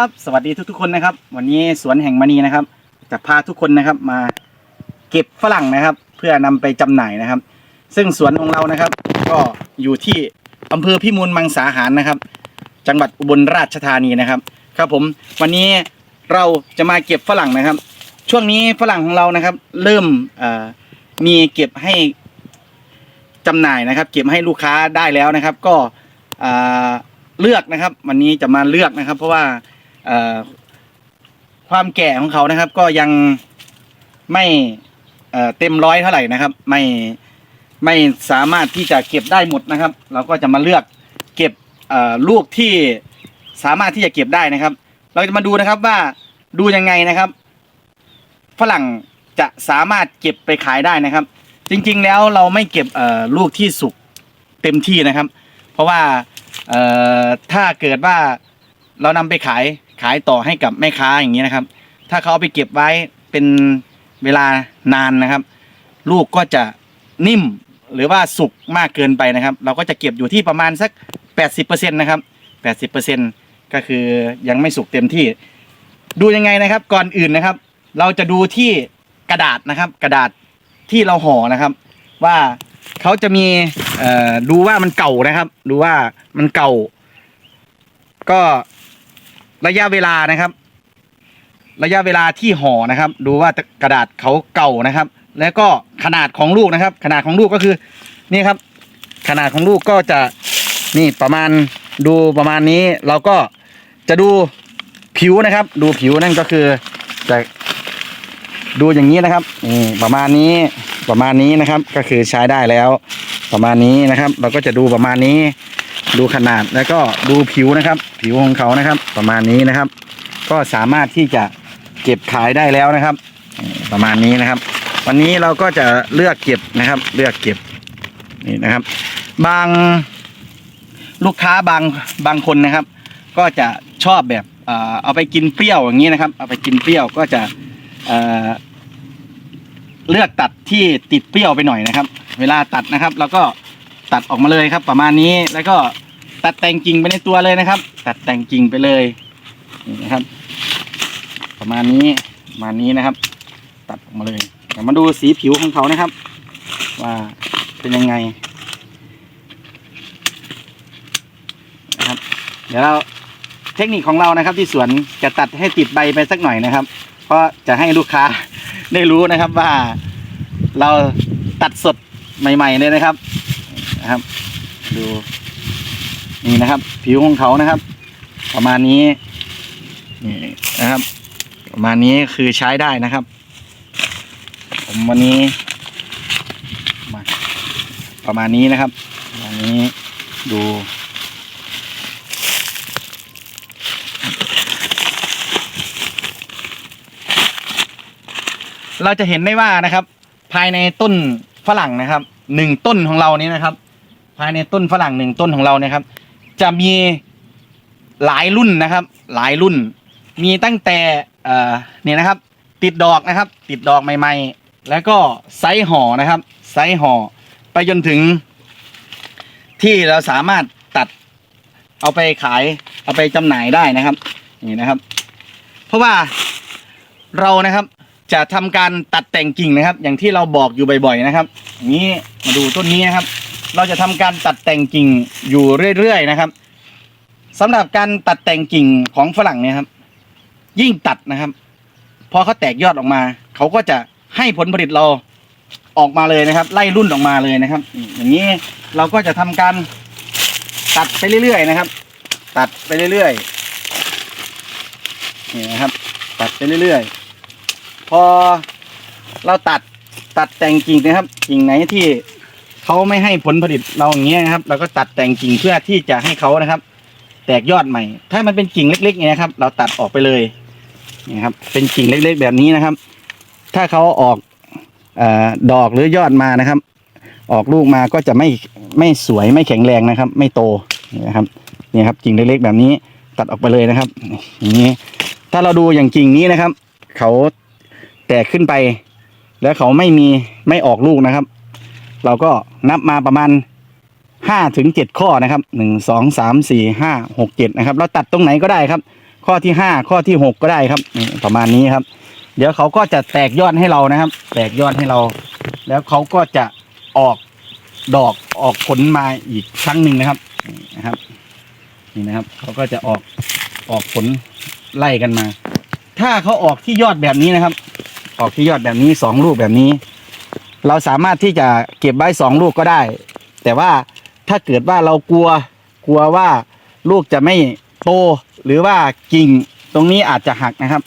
ครับสวัสดีทุกๆคนนะครับ วันนี้สวนแห่งมณีนะครับ จะพาทุกคนนะครับมาเก็บฝรั่งนะครับ เพื่อนำไปจำหน่ายนะครับ ซึ่งสวนของเรานะครับ ก็อยู่ที่อำเภอพิมูลมังสาหารนะครับ จังหวัดอุบลราชธานีนะครับ ครับผมวันนี้เราจะมาเก็บฝรั่งนะครับ ช่วงนี้ฝรั่งของเรานะครับ เริ่มมีเก็บให้จำหน่ายนะครับ เก็บให้ลูกค้าได้แล้วนะครับ ก็เลือกนะครับ วันนี้จะมาเลือกนะครับ เพราะว่า ความแก่ของเขานะครับ ก็ยังไม่เต็มร้อยเท่าไหร่นะครับ ไม่ไม่สามารถที่จะเก็บได้หมดนะครับ เราก็จะมาเลือกเก็บลูกที่สามารถที่จะเก็บได้นะครับ เราจะมาดูนะครับว่าดูยังไงนะครับ ฝรั่งจะสามารถเก็บไปขายได้นะครับ จริงๆแล้วเราไม่เก็บลูกที่สุกเต็มที่นะครับ เพราะว่าถ้าเกิดว่าเรานำไปขาย ขายต่อให้กับแม่ค้าอย่างนี้นะครับ ถ้าเขาเอาไปเก็บไว้เป็นเวลานานนะครับ ลูกก็จะนิ่มหรือว่าสุกมากเกินไปนะครับ เราก็จะเก็บอยู่ที่ประมาณสัก 80%นะครับ 80%ก็คือยังไม่สุกเต็มที่ ดูยังไงนะครับ ก่อนอื่นนะครับ เราจะดูที่กระดาษนะครับ กระดาษที่เราห่อนะครับ ว่าเขาจะมีดูว่ามันเก่านะครับ ดูว่ามันเก่า ก็ ระยะเวลานะครับ ระยะเวลาที่ห่อนะครับ ดูว่ากระดาษเขาเก่านะครับ แล้วก็ขนาดของลูกนะครับ ขนาดของลูกก็คือนี่ครับ ขนาดของลูกก็จะนี่ประมาณดูประมาณนี้เราก็จะดูผิวนะครับ ดูผิวนั่นก็คือจะดูอย่างนี้นะครับนี่ประมาณนี้ประมาณนี้นะครับ ก็คือใช้ได้แล้ว ประมาณนี้นะครับ เราก็จะดูประมาณนี้ ดูขนาดแล้วก็ดูผิวนะครับ ผิวของเขานะครับ ประมาณนี้นะครับ ก็สามารถที่จะเก็บขายได้แล้วนะครับ ประมาณนี้นะครับ วันนี้เราก็จะเลือกเก็บนะครับ เลือกเก็บนี่นะครับ บางลูกค้าบางบางคนนะครับ ก็จะชอบแบบเออเอาไปกินเปรี้ยวอย่างนี้นะครับ เอาไปกินเปรี้ยวก็จะเออเลือกตัดที่ติดเปรี้ยวไปหน่อยนะครับ เวลาตัดนะครับเราก็ตัดออกมาเลยครับ ประมาณนี้แล้วก็ ตัดแต่งกิ่งไปในตัวเลยนะครับ ตัดแต่งกิ่งไปเลยนี่นะครับ ประมาณนี้ประมาณนี้นะครับ ตัดออกมาเลยเดี๋ยวมาดูสีผิวของเขานะครับ ว่าเป็นยังไงนะครับ เดี๋ยวเราเทคนิคของเรานะครับ ที่สวนจะตัดให้ติดใบไปสักหน่อยนะครับ เพราะจะให้ลูกค้าได้รู้นะครับว่าเราตัดสดใหม่ ๆ เลยนะครับนะครับ ดู นี่นะครับ ผิวของเขานะครับ ประมาณนี้นี่นะครับ ประมาณนี้คือใช้ได้นะครับ ผมวันนี้มาประมาณนี้นะครับประมาณนี้ดูเราจะเห็นได้ว่านะครับ ภายในต้นฝรั่งนะครับหนึ่งต้นของเรานี้นะครับ ภายในต้นฝรั่งหนึ่งต้นของเราเนี่ยครับ จะมีหลายรุ่นนะครับ หลายรุ่น มีตั้งแต่เอ่อเนี่ยนะครับ ติดดอกนะครับ ติดดอกใหม่ๆ แล้วก็ไซส์ห่อนะครับ ไซส์ห่อไปจนถึง ที่เราสามารถตัดเอาไปขาย เอาไปจำหน่ายได้นะครับนี่นะครับ เพราะว่าเรานะครับจะทำการตัดแต่งกิ่งนะครับ อย่างที่เราบอกอยู่บ่อยๆนะครับอย่างนี้มาดูต้นนี้นะครับ เราจะทำการตัดแต่งกิ่งอยู่เรื่อยๆนะครับสำหรับการตัดแต่งกิ่งของฝรั่งเนี่ยครับ ยิ่งตัดนะครับ พอเขาแตกยอดออกมา เขาก็จะให้ผลผลิตเราออกมาเลยนะครับ ไล่รุ่นออกมาเลยนะครับ อย่างนี้เราก็จะทำการตัดไปเรื่อยๆนะครับ ตัดไปเรื่อยๆนี่นะครับ ตัดไปเรื่อยๆ พอเราตัดตัดแต่งกิ่งนะครับ กิ่งไหนที่ เขาไม่ให้ผลผลิตเราอย่างเงี้ยนะครับเราก็ตัดแต่งกิ่งเพื่อที่จะให้เขานะครับ แตกยอดใหม่ ถ้ามันเป็นกิ่งเล็กๆเงี้ยครับ เราตัดออกไปเลยนี่ครับ เป็นกิ่งเล็กๆแบบนี้นะครับ ถ้าเขาออกอดอกหรือยอดมานะครับ ออกลูกมาก็จะไม่ไม่สวยไม่แข็งแรงนะครับ ไม่โตนี่นะครับนี่ครับกิ่งเล็กๆแบบนี้ตัดออกไปเลยนะครับ อย่างนี้ ถ้าเราดูอย่างกิ่งนี้นะครับ เขาแตกขึ้นไป แล้วเขาไม่มีไม่ออกลูกนะครับ เราก็นับมาประมาณห้าถึงเจ็ดข้อนะครับหนึ่งสองสามสี่ห้าหกเจ็ดนะครับ เราตัดตรงไหนก็ได้ครับ ข้อที่ห้าข้อที่หกก็ได้ครับประมาณนี้ครับ เดี๋ยวเขาก็จะแตกยอดให้เรานะครับ แตกยอดให้เรา แล้วเขาก็จะออกดอกออกผลมาอีกครั้งหนึ่งนะครับนี่นะครับ นี่นะครับ เขาก็จะออกออกผลไล่กันมา ถ้าเขาออกที่ยอดแบบนี้นะครับ ออกที่ยอดแบบนี้สองลูกแบบนี้ เราสามารถที่จะเก็บไว้สองลูกก็ได้ แต่ว่าถ้าเกิดว่าเรากลัวกลัวว่าลูกจะไม่โตหรือว่ากิ่งตรงนี้อาจจะหักนะครับ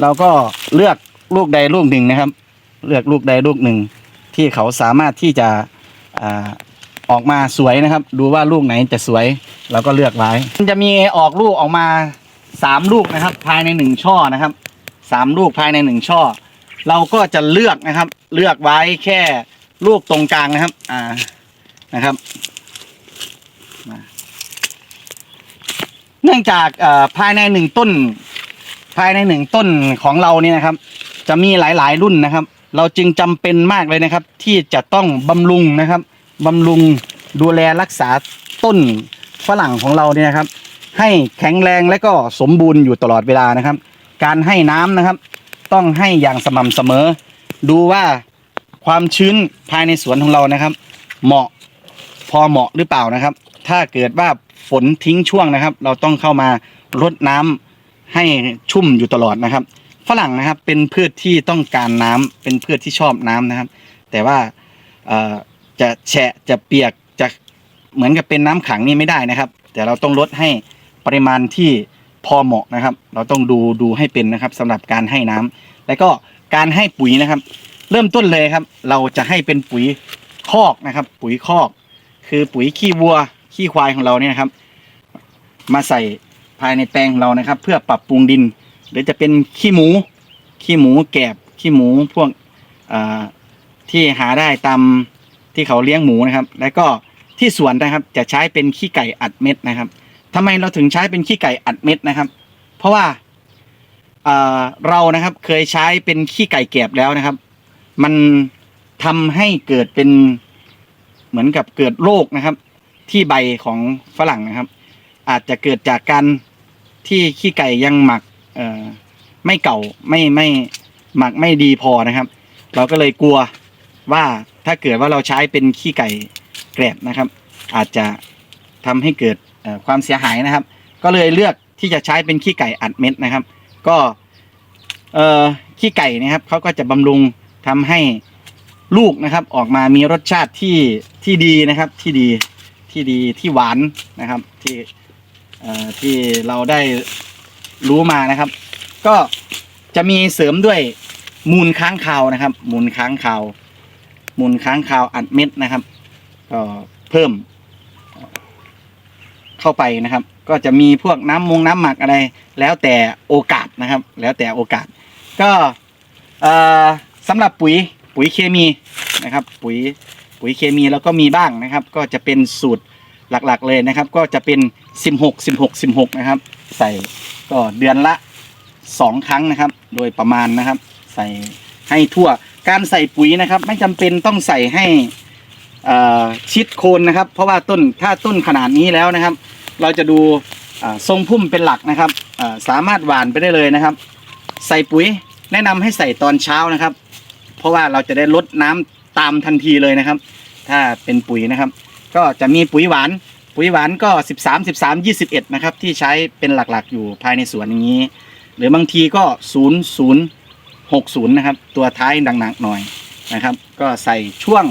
เราก็เลือกลูกใดลูกหนึ่งนะครับ เลือกลูกใดลูกหนึ่ง ที่เขาสามารถที่จะอออกมาสวยนะครับ ดูว่าลูกไหนจะสวยเราก็เลือกไว้มันจะมีออกลูกออกมาสามลูกนะครับ ภายในหนึ่งช่อนะครับสามลูกภายในหนึ่งช่อ เราก็จะเลือกนะครับ เลือกไว้แค่ลูกตรงกลางนะครับ อ่านะครับเนื่องจากภายในหนึ่งต้น ภายในหนึ่งต้นของเราเนี่ยนะครับ จะมีหลายๆรุ่นนะครับ เราจึงจำเป็นมากเลยนะครับ ที่จะต้องบำรุงนะครับบำรุงดูแลรักษาต้นฝรั่งของเราเนี่ยนะครับ ให้แข็งแรงและก็สมบูรณ์อยู่ตลอดเวลานะครับ การให้น้ำนะครับ ต้องให้อย่างสม่ำเสมอ ดูว่าความชื้นภายในสวนของเรานะครับ เหมาะพอเหมาะหรือเปล่านะครับ ถ้าเกิดว่าฝนทิ้งช่วงนะครับ เราต้องเข้ามารดน้ำให้ชุ่มอยู่ตลอดนะครับฝรั่งนะครับเป็นพืชที่ต้องการน้ำเป็นพืชที่ชอบน้ำนะครับ แต่ว่าจะแฉะจะเปียกจะเหมือนกับเป็นน้ำขังนี่ไม่ได้นะครับ แต่เราต้องลดให้ปริมาณที่ พอเหมาะนะครับ เราต้องดูดูให้เป็นนะครับสำหรับการให้น้ำแล้วก็การให้ปุ๋ยนะครับ เริ่มต้นเลยครับ เราจะให้เป็นปุ๋ยคอกนะครับ ปุ๋ยคอก คือปุ๋ยขี้วัวขี้ควายของเราเนี่ยครับ มาใส่ภายในแปลงของเรานะครับ เพื่อปรับปรุงดิน หรือจะเป็นขี้หมู ขี้หมูแกบขี้หมูพวกที่หาได้ตามที่เขาเลี้ยงหมูนะครับ แล้วก็ที่สวนนะครับจะใช้เป็นขี้ไก่อัดเม็ดนะครับ ทำไมเราถึงใช้เป็นขี้ไก่อัดเม็ดนะครับ เพราะว่าเรานะครับเคยใช้เป็นขี้ไก่แกบแล้วนะครับ มันทำให้เกิดเป็นเหมือนกับเกิดโรคนะครับ ที่ใบของฝรั่งนะครับ อาจจะเกิดจากการที่ขี้ไก่ยังหมักไม่เก่าไม่ไม่หมักไม่ดีพอนะครับ เราก็เลยกลัวว่าถ้าเกิดว่าเราใช้เป็นขี้ไก่แกรบนะครับ อาจจะทำให้เกิด ความเสียหายนะครับ ก็เลยเลือกที่จะใช้เป็นขี้ไก่อัดเม็ดนะครับ ก็ขี้ไก่นะครับเขาก็จะบำรุงทำให้ลูกนะครับ ออกมามีรสชาติที่ที่ดีนะครับที่ดีที่ดีที่หวานนะครับที่ที่เราได้รู้มานะครับ ก็จะมีเสริมด้วยมูลค้างคาวนะครับ มูลค้างคาวมูลค้างคาวอัดเม็ดนะครับ ก็เพิ่ม เข้าไปนะครับ ก็จะมีพวกน้ำมงน้ำหมักอะไร แล้วแต่โอกาสนะครับ แล้วแต่โอกาส ก็สำหรับปุ๋ยปุ๋ยเคมีนะครับ ปุ๋ยปุ๋ยเคมีแล้วก็มีบ้างนะครับ ก็จะเป็นสูตรหลักๆเลยนะครับ ก็จะเป็น 16 16 16 นะครับ ใส่ก็เดือนละ 2 ครั้งนะครับ โดยประมาณนะครับ ใส่ให้ทั่วการใส่ปุ๋ยนะครับ ไม่จำเป็นต้องใส่ให้ชิดโคนนะครับ เพราะว่าต้นถ้าต้นขนาดนี้แล้วนะครับ เราจะดูทรงพุ่มเป็นหลักนะครับสามารถหวานไปได้เลยนะครับ ใส่ปุ๋ยแนะนำให้ใส่ตอนเช้านะครับ เพราะว่าเราจะได้ลดน้ำตามทันทีเลยนะครับ ถ้าเป็นปุ๋ยนะครับ ก็จะมีปุ๋ยหวาน ปุ๋ยหวานก็ 13 13 21 นะครับ ที่ใช้เป็นหลักๆ อยู่ภายในสวนอย่างนี้ หรือบางทีก็ 0 0 6 0 นะครับ ตัวท้ายดังๆหน่อยนะครับ ก็ใส่ช่วง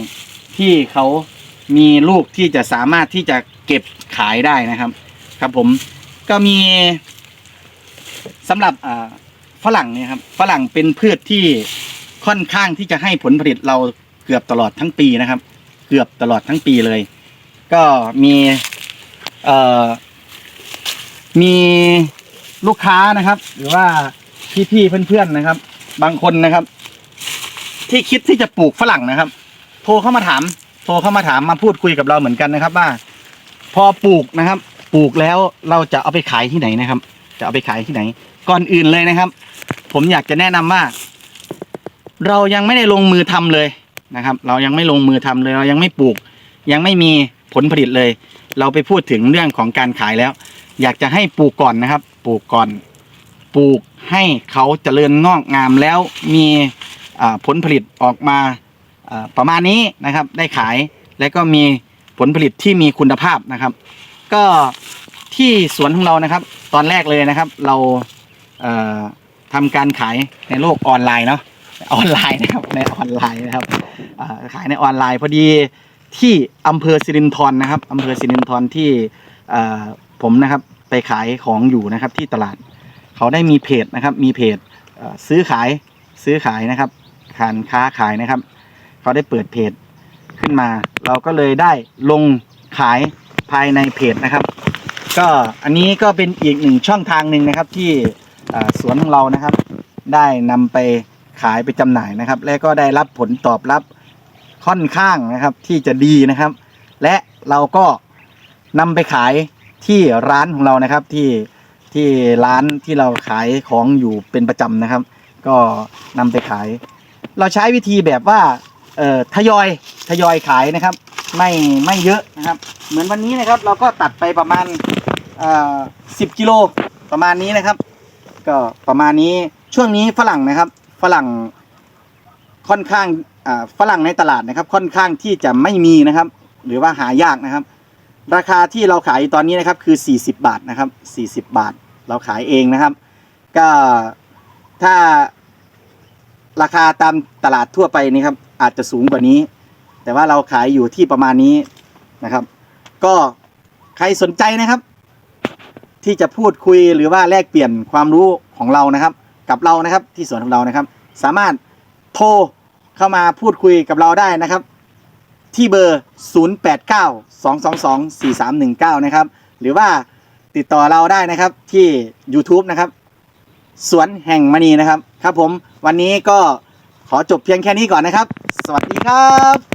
ที่เขามีลูกที่จะสามารถที่จะเก็บ ขายได้นะครับ ครับผมก็มีสำหรับฝรั่งเนี่ยครับฝรั่งเป็นพืชที่ค่อนข้างที่จะให้ผลผลิตเราเกือบตลอดทั้งปีนะครับ เกือบตลอดทั้งปีเลย ก็มีมีลูกค้านะครับ หรือว่าพี่ๆเพื่อนๆนะครับ บางคนนะครับ ที่คิดที่จะปลูกฝรั่งนะครับ โทรเข้ามาถาม โทรเข้ามาถามมาพูดคุยกับเราเหมือนกันนะครับ ว่า พอปลูกนะครับ ปลูกแล้วเราจะเอาไปขายที่ไหนนะครับ จะเอาไปขายที่ไหน ก่อนอื่นเลยนะครับ ผมอยากจะแนะนำว่า เรายังไม่ได้ลงมือทำเลยนะครับ เรายังไม่ลงมือทำเลย เรายังไม่ปลูก ยังไม่มีผลผลิตเลย เราไปพูดถึงเรื่องของการขายแล้ว อยากจะให้ปลูกก่อนนะครับ ปลูกก่อน ปลูกให้เขาเจริญงอกงามแล้วมีผลผลิตออกมาประมาณนี้นะครับ ได้ขายและก็มี ผลผลิตที่มีคุณภาพนะครับ ก็ที่สวนของเรานะครับ ตอนแรกเลยนะครับ เราเอ่อทำการขายในโลกออนไลน์เนาะออนไลน์นะครับในออนไลน์นะครับขายในออนไลน์พอดีที่อำเภอสิรินธรนะครับอำเภอสิรินธรที่เอ่ผมนะครับไปขายของอยู่นะครับที่ตลาด เขาได้มีเพจนะครับ มีเพจซื้อขายซื้อขายนะครับการค้าขายนะครับ เขาได้เปิดเพจ ขึ้นมา เราก็เลยได้ลงขายภายในเพจนะครับ ก็อันนี้ก็เป็นอีกหนึ่งช่องทางหนึ่งนะครับที่สวนของเรานะครับ ได้นำไปขายไปจำหน่ายนะครับ และก็ได้รับผลตอบรับค่อนข้างนะครับที่จะดีนะครับ และเราก็นำไปขายที่ร้านของเรานะครับที่ที่ร้านที่เราขายของอยู่เป็นประจำนะครับ ก็นำไปขาย เราใช้วิธีแบบว่า เอ่อทยอยทยอยขายนะครับ ไม่ไม่เยอะนะครับ เหมือนวันนี้นะครับ เราก็ตัดไปประมาณอ่าสิบกิโลประมาณนี้นะครับ ก็ประมาณนี้ช่วงนี้ฝรั่งนะครับ ฝรั่งค่อนข้างอ่าฝรั่งในตลาดนะครับ ค่อนข้างที่จะไม่มีนะครับ หรือว่าหายากนะครับ ราคาที่เราขายตอนนี้นะครับคือ 40 บาทนะครับ 40 บาทเราขายเองนะครับ ก็ถ้าราคาตามตลาดทั่วไปนี่ครับ อาจจะสูงกว่านี้ แต่ว่าเราขายอยู่ที่ประมาณนี้นะครับ ก็ใครสนใจนะครับ ที่จะพูดคุยหรือว่าแลกเปลี่ยนความรู้ของเรานะครับ กับเรานะครับที่สวนของเรานะครับ สามารถโทรเข้ามาพูดคุยกับเราได้นะครับ ที่เบอร์ 0892224319 นะครับ หรือว่าติดต่อเราได้นะครับที่ YouTube นะครับ สวนแห่งมณีนะครับ ครับผมวันนี้ก็ ขอจบเพียงแค่นี้ก่อนนะครับ สวัสดีครับ